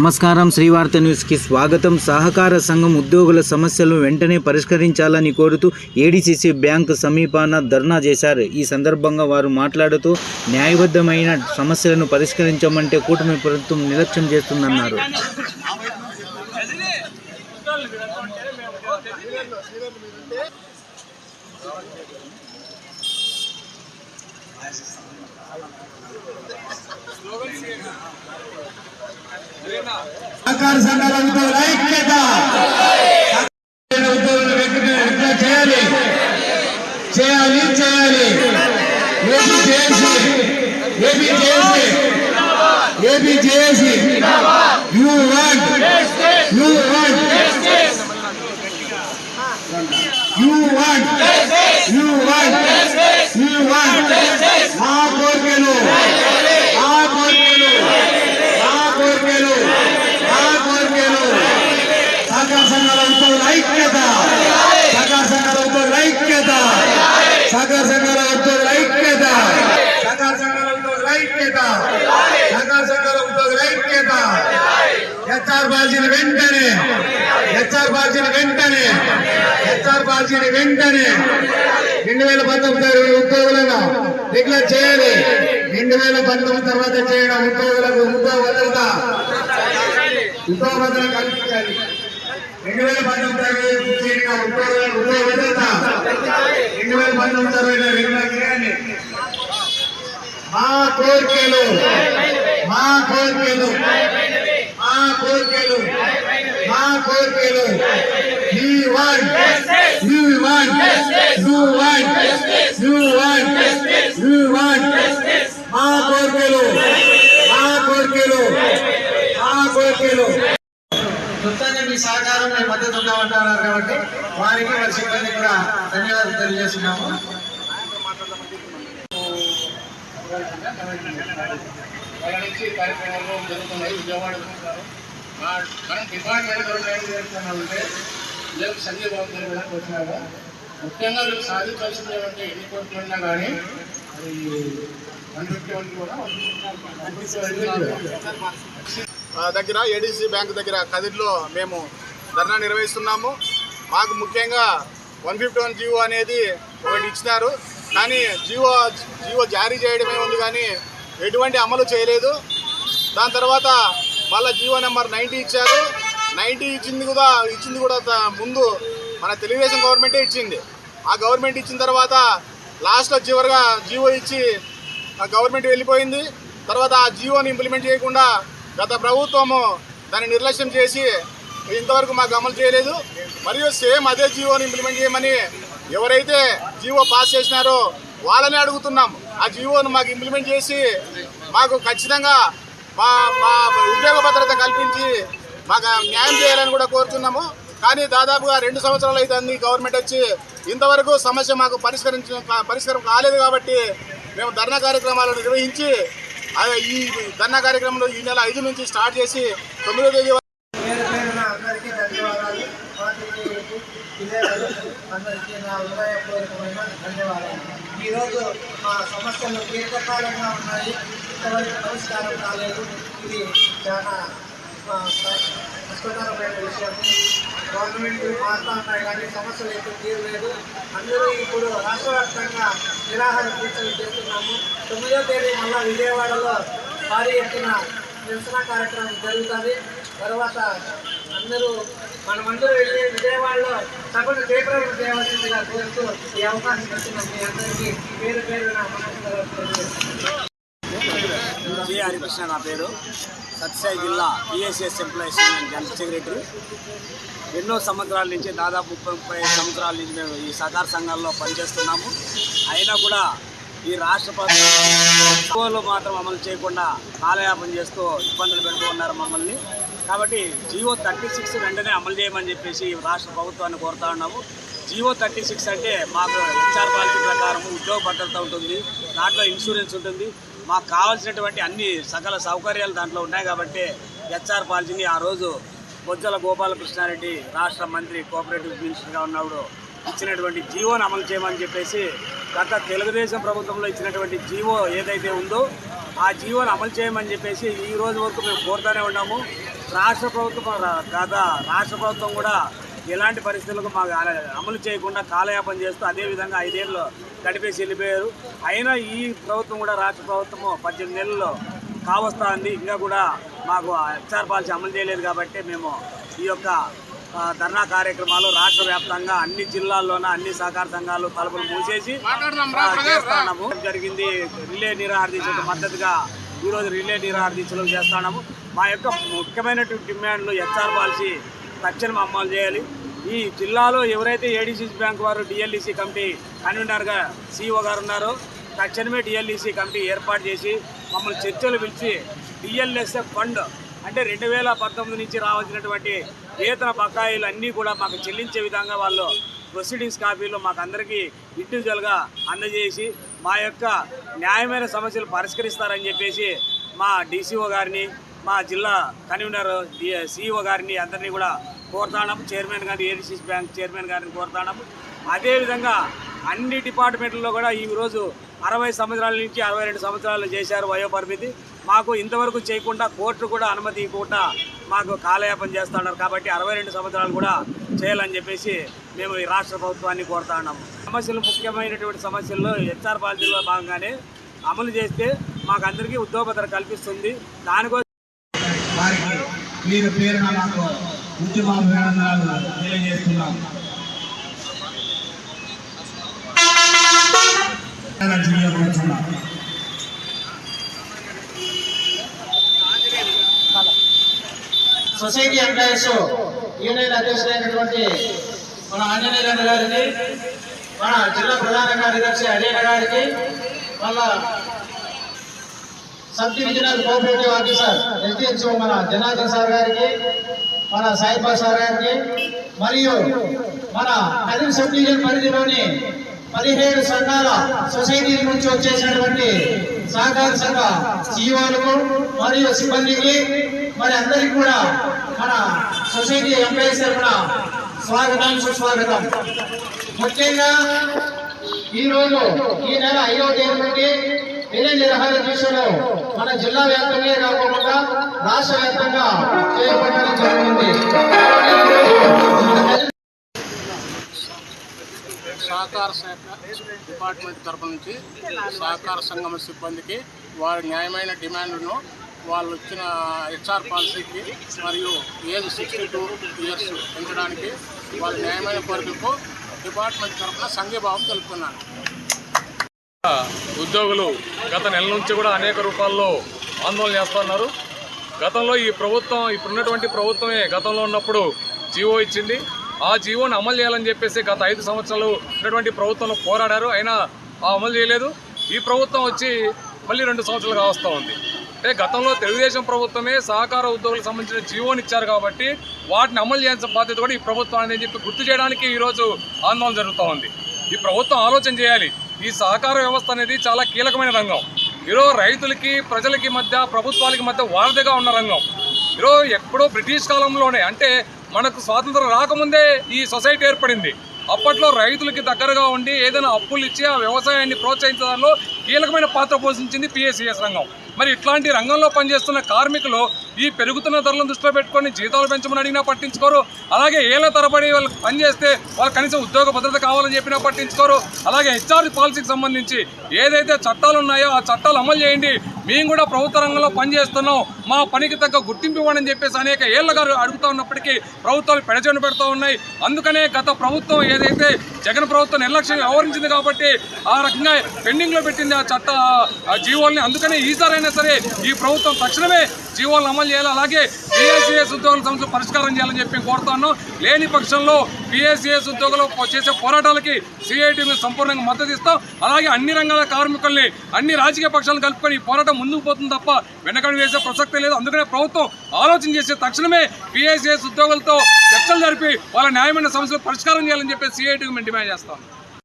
నమస్కారం. శ్రీవార్త న్యూస్కి స్వాగతం. సహకార సంఘం ఉద్యోగుల సమస్యలను వెంటనే పరిష్కరించాలని కోరుతూ ఏడీసీసీ బ్యాంకు సమీపాన ధర్నా చేశారు. ఈ సందర్భంగా వారు మాట్లాడుతూ న్యాయబద్ధమైన సమస్యలను పరిష్కరించమంటే కూటమి ప్రభుత్వం నిర్లక్ష్యం చేస్తుందన్నారు. సహకార సంఘాల ఉద్యోగుల ఐక్యత. ఉద్యోగులు వెంటనే చేయాలి. చేయాలి చేయాలి. ఏపీ చేసి ఏపీ చేసి ఏపీ చేసి. You want you want. You want you want you want. మా కోరికలు మా కోరికలు మా కోరికలు మా కోరికలు సహకార సంఘాల ఉద్యోగుల ఐక్యత సహకార సంఘాల ఉద్యోగుల ఐక్యత సహకార సంఘాల ఉద్యోగుల ఐక్యత సహకార సంఘాల ఉద్యోగుల ఐక్యత సహకార సంఘాల ఉద్యోగుల ఐక్యత హెచ్ఆర్ బాజీని వెంటనే హెచ్ఆర్ బాజీని వెంటనే హెచ్ఆర్ బాజీని వెంటనే రెండు వేల పంతొమ్మిది ఉద్యోగులను డిక్లేర్ చేయాలి రెండు వేల పంతొమ్మిది తర్వాత చేయడం ఉద్యోగులకు ఉద్యోగ భద్రత ఉద్యోగ భద్రత కల్పించాలి రెండు వేల పంతొమ్మిది తర్వాత చేయడం ఉద్యోగులకు ఉద్యోగ భద్రత రెండు వేల పంతొమ్మిది తర్వాత రెగ్యులర్ చేయాలి మా కోరికలు మా కోరికలు మా కోరికలు మా కోరికలు you want you want you want you want you want మా కోరికలు మా కోరికలు మా కోరికలు మొత్తాన్ని మీ సహకారం మీ మద్దతు ఉన్నామంటున్నారు కాబట్టి వారికి వారి సిబ్బంది కూడా ధన్యవాదాలు తెలియజేస్తున్నాము. వాళ్ళ నుంచి కార్యక్రమాలు జరుగుతున్నాయి విజయవాడ చూస్తున్నారు మా మన డిపార్ట్మెంట్ ఏం చేస్తున్నామంటే రేపు సంజయ్ బాబు గారు కూడా వచ్చినారు ముఖ్యంగా రేపు సాధించాల్సింది ఏమంటే ఎన్ని కోట్లు ఉన్నా కానీ అది వన్ ఫిఫ్టీ వన్ కూడా దగ్గర ఏడీసీ బ్యాంక్ దగ్గర కదిరిలో మేము ధర్నా నిర్వహిస్తున్నాము. మాకు ముఖ్యంగా వన్ ఫిఫ్టీ వన్ జీవో అనేది ఒకటి ఇచ్చినారు. కానీ జీవో జీవో జారీ చేయడమే ఉంది కానీ ఎటువంటి అమలు చేయలేదు. దాని తర్వాత మళ్ళీ జీవో నెంబర్ నైంటీ ఇచ్చారు. నైంటీ ఇచ్చింది కూడా ఇచ్చింది కూడా ముందు మన తెలుగుదేశం గవర్నమెంటే ఇచ్చింది. ఆ గవర్నమెంట్ ఇచ్చిన తర్వాత లాస్ట్లో చివరిగా జీవో ఇచ్చి ఆ గవర్నమెంట్ వెళ్ళిపోయింది. తర్వాత ఆ జీవోని ఇంప్లిమెంట్ చేయకుండా గత ప్రభుత్వము దాన్ని నిర్లక్ష్యం చేసి ఇంతవరకు మాకు అమలు చేయలేదు. మరియు సేమ్ అదే జీవోని ఇంప్లిమెంట్ చేయమని ఎవరైతే జీవో పాస్ చేసినారో వాళ్ళని అడుగుతున్నాం. ఆ జీవోను మాకు ఇంప్లిమెంట్ చేసి మాకు ఖచ్చితంగా మా మా ఉద్యోగ భద్రత కల్పించి మాకు న్యాయం చేయాలని కూడా కోరుతున్నాము. కానీ దాదాపుగా రెండు సంవత్సరాలు అవుతుంది గవర్నమెంట్ వచ్చి ఇంతవరకు సమస్య మాకు పరిష్కరించ పరిష్కారం కాలేదు కాబట్టి మేము ధర్నా కార్యక్రమాలు నిర్వహించి ఈ ధర్నా కార్యక్రమంలో ఈ నెల ఐదు నుంచి స్టార్ట్ చేసి తొమ్మిదో తేదీ అందరికీ ధన్యవాదాలు. అందరికీ నా హృదయపూర్వకమైన ధన్యవాదాలు. ఈరోజు మా సమస్యలు దీర్ఘకాలంగా ఉన్నాయి? ఇంతవరకు పరిష్కారం కాలేదు ఇది చాలా కష్టతరమైన విషయము గవర్నమెంట్ మారుతా ఉన్నాయి కానీ సమస్యలు ఎక్కువ తీరలేదు అందరూ ఇప్పుడు రాష్ట్ర వ్యాప్తంగా నిరాహార దీక్షలు చేస్తున్నాము తొమ్మిదో తేదీ మళ్ళా విజయవాడలో భారీ ఎత్తున నిరసన కార్యక్రమం జరుగుతుంది తర్వాత అందరూ మనమందరూ వెళ్ళి విజయవాడలో సభను తీవ్రం చేయవలసిందిగా కోరుతూ ఈ అవకాశం ఇచ్చిన మీ అందరికీ పేరు పేరు నా మనసు జి హరికృష్ణ నా పేరు. సత్యసాయి జిల్లా PSS employees union general secretary ఎన్నో సంవత్సరాల నుంచి దాదాపు ముప్పై ముప్పై సంవత్సరాల నుంచి మేము ఈ సహకార సంఘాల్లో పనిచేస్తున్నాము. అయినా కూడా ఈ రాష్ట్ర ప్రభుత్వంలో మాత్రం అమలు చేయకుండా కాలయాపన చేస్తూ ఇబ్బందులు పెడుతూ ఉన్నారు మమ్మల్ని. కాబట్టి జియో థర్టీ సిక్స్ వెంటనే అమలు చేయమని చెప్పేసి రాష్ట్ర ప్రభుత్వాన్ని కోరుతా ఉన్నాము. జియో థర్టీ సిక్స్ అంటే మాకు హెచ్ఆర్ పాలసీ ప్రకారం ఉద్యోగ భద్రత ఉంటుంది. దాంట్లో ఇన్సూరెన్స్ ఉంటుంది. మాకు కావాల్సినటువంటి అన్ని సకల సౌకర్యాలు దాంట్లో ఉన్నాయి కాబట్టి హెచ్ఆర్ పాలసీని ఆ రోజు బొజ్జల గోపాలకృష్ణారెడ్డి రాష్ట్ర మంత్రి కోఆపరేటివ్ మినిస్టర్గా ఉన్నప్పుడు ఇచ్చినటువంటి జీవోని అమలు చేయమని చెప్పేసి గత తెలుగుదేశం ప్రభుత్వంలో ఇచ్చినటువంటి జీవో ఏదైతే ఉందో ఆ జీవోని అమలు చేయమని చెప్పేసి ఈ రోజు వరకు మేము కోరుతూనే ఉన్నాము. రాష్ట్ర ప్రభుత్వం రా- గత రాష్ట్ర ప్రభుత్వం కూడా ఎలాంటి పరిస్థితులకు మాకు అమలు చేయకుండా కాలయాపన చేస్తూ అదేవిధంగా ఐదేళ్ళు గడిపేసి వెళ్ళిపోయారు. అయినా ఈ ప్రభుత్వం కూడా రాష్ట్ర ప్రభుత్వము పద్దెనిమిది నెలల్లో కావస్తా ఉంది. ఇంకా కూడా మాకు హెచ్ఆర్ పాలసీ అమలు చేయలేదు కాబట్టి మేము ఈ యొక్క ధర్నా కార్యక్రమాలు రాష్ట్ర వ్యాప్తంగా అన్ని జిల్లాల్లోన అన్ని సహకార సంఘాలు తలుపులు మూసేసి చేస్తున్నాము. జరిగింది రిలే నిరాహార దీక్షకు మద్దతుగా ఈరోజు రిలే నిరాహార దీక్షలు చేస్తున్నాము. మా యొక్క ముఖ్యమైనటువంటి డిమాండ్లు హెచ్ఆర్ పాలసీ తక్షణం అమలు చేయాలి. ఈ జిల్లాలో ఎవరైతే ఏడీసీసీ బ్యాంక్ వారు డిఎల్ఈసీ కమిటీ కన్వీనర్గా సిఇఓ గారు ఉన్నారో తక్షణమే డిఎల్ఈసి కమిటీ ఏర్పాటు చేసి మమ్మల్ని చర్చలు పిలిచి డిఎల్ఎస్ఎఫ్ ఫండ్ అంటే రెండు వేల పంతొమ్మిది నుంచి రావాల్సినటువంటి వేతన బకాయిలు అన్నీ కూడా మాకు చెల్లించే విధంగా వాళ్ళు ప్రొసీడింగ్స్ కాపీలు మాకు అందరికీ ఇండివిజువల్గా అందజేసి మా యొక్క న్యాయమైన సమస్యలు పరిష్కరిస్తారని చెప్పేసి మా డీసీఓ గారిని మా జిల్లా కన్వీనర్ సిఇఓ గారిని అందరినీ కూడా కోరుతాము చైర్మన్ గారిని ఏడీసీసీ బ్యాంక్ చైర్మన్ గారిని కోరుతాము అదేవిధంగా అన్ని డిపార్ట్మెంట్లలో కూడా ఈ రోజు అరవై సంవత్సరాల నుంచి అరవై రెండు సంవత్సరాలు చేశారు వయోపరిమితి. మాకు ఇంతవరకు చేయకుండా కోర్టు కూడా అనుమతి ఇవ్వకుండా మాకు కాలయాపన చేస్తున్నారు కాబట్టి అరవై రెండు సంవత్సరాలు కూడా చేయాలని చెప్పేసి మేము ఈ రాష్ట్ర ప్రభుత్వాన్ని కోరుతా ఉన్నాము. సమస్యలు ముఖ్యమైనటువంటి సమస్యల్లో హెచ్ఆర్ పాలసీలో భాగంగానే అమలు చేస్తే మాకు అందరికీ ఉద్యోగభద్ర కల్పిస్తుంది దానికోసం పేరున ఉద్యమాభినందనాలు తెలియజేస్తున్నాం. సొసైటీ ఎంప్లాయీస్ యూనియన్ అధ్యక్షుడైనటువంటి మన ఆంజనేయులు గారికి మన జిల్లా ప్రధాన కార్యదర్శి అజయ్ గారికి వాళ్ళ sub divisional cooperative officer SDHO మన జనార్దన్ సార్ గారికి మన సాయిబా సార్ గారికి మరియు మన కరీం సబ్ డివిజన్ పరిధిలోని పదిహేడు సంఘాల సొసైటీల నుంచి వచ్చేసినటువంటి సహకార సంఘ సీఓలకు మరియు సిబ్బందికి మరి అందరికీ కూడా మన సొసైటీ ఎంప్లాయీస్ తరఫున స్వాగతం సుస్వాగతం. ముఖ్యంగా ఈ రోజు ఈ నెల ఐదవ తేదీ నుండి వినయ నిర్వహణ మన జిల్లా వ్యాప్తంగా కాకుండా రాష్ట్ర వ్యాప్తంగా చేపట్టడం జరిగింది. సహకార శాఖ డిపార్ట్మెంట్ తరపు నుంచి సహకార సంఘం సిబ్బందికి వారి న్యాయమైన డిమాండ్ను వాళ్ళు ఇచ్చిన హెచ్ఆర్ పాలసీకి మరియు ఏజ్ సిక్స్టీ టూ ఇయర్స్ పెంచడానికి వాళ్ళ న్యాయమైన కోరికలకు డిపార్ట్మెంట్ తరఫున సంఘీభావం తెలుపుతున్నాను. ఉద్యోగులు గత నెల నుంచి కూడా అనేక రూపాల్లో ఆందోళన చేస్తున్నారు. గతంలో ఈ ప్రభుత్వం ఇప్పుడున్నటువంటి ప్రభుత్వమే గతంలో ఉన్నప్పుడు జీవో ఇచ్చింది. ఆ జీవోని అమలు చేయాలని చెప్పేసి గత ఐదు సంవత్సరాలు ఉన్నటువంటి ప్రభుత్వంలో పోరాడారు. అయినా ఆ అమలు చేయలేదు. ఈ ప్రభుత్వం వచ్చి మళ్ళీ రెండు సంవత్సరాలు కావస్తూ ఉంది. అంటే గతంలో తెలుగుదేశం ప్రభుత్వమే సహకార ఉద్యోగులకు సంబంధించిన జీవోని ఇచ్చారు కాబట్టి వాటిని అమలు చేయాల్సిన బాధ్యత కూడా ఈ ప్రభుత్వాన్ని అని చెప్పి గుర్తు చేయడానికి ఈరోజు ఆందోళన జరుగుతూ ఉంది. ఈ ప్రభుత్వం ఆలోచన చేయాలి. ఈ సహకార వ్యవస్థ అనేది చాలా కీలకమైన రంగం. ఈరోజు రైతులకి ప్రజలకి మధ్య ప్రభుత్వాలకి మధ్య వారధిగా ఉన్న రంగం. ఈరోజు ఎప్పుడో బ్రిటిష్ కాలంలోనే అంటే మనకు స్వాతంత్రం రాకముందే ఈ సొసైటీ ఏర్పడింది. అప్పట్లో రైతులకి దగ్గరగా ఉండి ఏదైనా అప్పులు ఇచ్చి ఆ వ్యవసాయాన్ని ప్రోత్సహించడంలో కీలకమైన పాత్ర పోషించింది పిఎస్సిఎస్ రంగం. మరి ఇట్లాంటి రంగంలో పనిచేస్తున్న కార్మికులు ఈ పెరుగుతున్న ధరలను దృష్టిలో పెట్టుకొని జీతాలు పెంచమని అడిగినా పట్టించుకోరు. అలాగే ఏళ్ళ తరబడి వాళ్ళు పనిచేస్తే వాళ్ళు కనీసం ఉద్యోగ భద్రత కావాలని చెప్పినా పట్టించుకోరు. అలాగే హెచ్ఆర్ పాలసీకి సంబంధించి ఏదైతే చట్టాలు ఉన్నాయో ఆ చట్టాలు అమలు చేయండి. మేము కూడా ప్రభుత్వ రంగంలో పనిచేస్తున్నాం. మా పనికి తగ్గ గుర్తింపు అని చెప్పేసి అనేక ఏళ్ళగా అడుగుతూ ఉన్నప్పటికీ ప్రభుత్వాలు పెడచెను పెడుతూ ఉన్నాయి. అందుకనే గత ప్రభుత్వం ఏదైతే జగన్ ప్రభుత్వం నిర్లక్ష్యం వ్యవహరించింది కాబట్టి ఆ రకంగా పెండింగ్లో పెట్టింది ఆ చట్ట ఆ జీవోల్ని. అందుకనే ఈసారైనా సరే ఈ ప్రభుత్వం తక్షణమే జీవోలను అమలు చేయాలి. అలాగే పిఎస్సిఎస్ ఉద్యోగుల సమస్యలు పరిష్కారం చేయాలని చెప్పి కోరుతాను లేని పక్షంలో పిఎస్సిఎస్ ఉద్యోగులు చేసే పోరాటాలకి సిఐటి సంపూర్ణంగా మద్దతు ఇస్తాం. అలాగే అన్ని రంగాల కార్మికుల్ని అన్ని రాజకీయ పక్షాలను కలుపుకొని ఈ పోరాటం ముందుకు పోతుంది తప్ప వెనకడు వేసే ప్రసక్తే లేదు. అందుకనే ప్రభుత్వం ఆలోచన చేసే తక్షణమే పిఎస్సిఎస్ ఉద్యోగులతో చర్చలు జరిపి వాళ్ళ న్యాయమైన సమస్యలు పరిష్కారం చేయాలని చెప్పి సిఐటికి మేము డిమాండ్ చేస్తాం.